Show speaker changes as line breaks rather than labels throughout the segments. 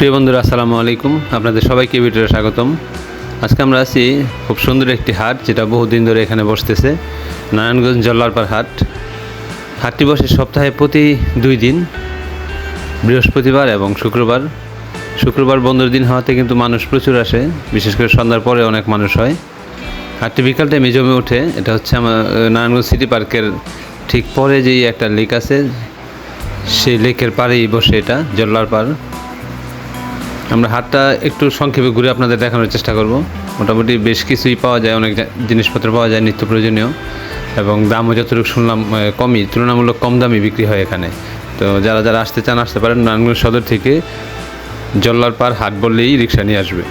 প্রিয় বন্ধুরা, আসসালামু আলাইকুম। আপনাদের সবাইকে ভিডিওতে স্বাগতম। আজকে আমরা আছি খুব সুন্দর একটি হাট, যেটা বহুদিন ধরে এখানে বসতেছে, নারায়ণগঞ্জ জল্লারপাড় হাট। হাটটি বসে সপ্তাহে প্রতি দুই দিন, বৃহস্পতিবার এবং শুক্রবার। শুক্রবার বন্ধুর দিন হওয়াতে কিন্তু মানুষ প্রচুর আসে, বিশেষ করে সন্ধ্যার পরে অনেক মানুষ হয়। হাটটি বিকাল টাইমে জমে ওঠে, এটা হচ্ছে আমার নারায়ণগঞ্জ সিটি পার্কের ঠিক পরে যেই একটা লেক আছে, সেই লেকের পাড়েই বসে এটা জল্লার পাড় আমরা হাটটা একটু সংক্ষেপে ঘুরে আপনাদের দেখানোর চেষ্টা করব। মোটামুটি বেশ কিছুই পাওয়া যায়, অনেক জিনিসপত্র পাওয়া যায় নিত্য প্রয়োজনীয় এবং দামও যতটুকু শুনলাম কমই, তুলনামূলক কম দামে বিক্রি হয় এখানে। তো যারা যারা আসতে চান, আসতে পারেন নারায়ণগঞ্জ সদর থেকে জল্লার পার হাট বললেই রিক্সা নিয়ে আসবে।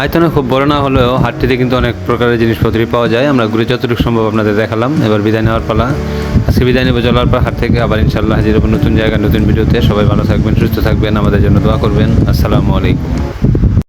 আয়তনে খুব বড় না হলেও হাটটিতে কিন্তু অনেক প্রকারের জিনিসপত্রই পাওয়া যায়। আমরা ঘুরে যতটুকু সম্ভব আপনাদের দেখালাম। এবার বিদায় নেওয়ার পালা। আজকে বিদায় নেব চলার পর হাট থেকে। আবার ইনশাল্লাহ হাজির নতুন জায়গায়, নতুন ভিডিওতে। সবাই ভালো থাকবেন, সুস্থ থাকবেন। আমাদের জন্য দোয়া করবেন। আসসালামু আলাইকুম।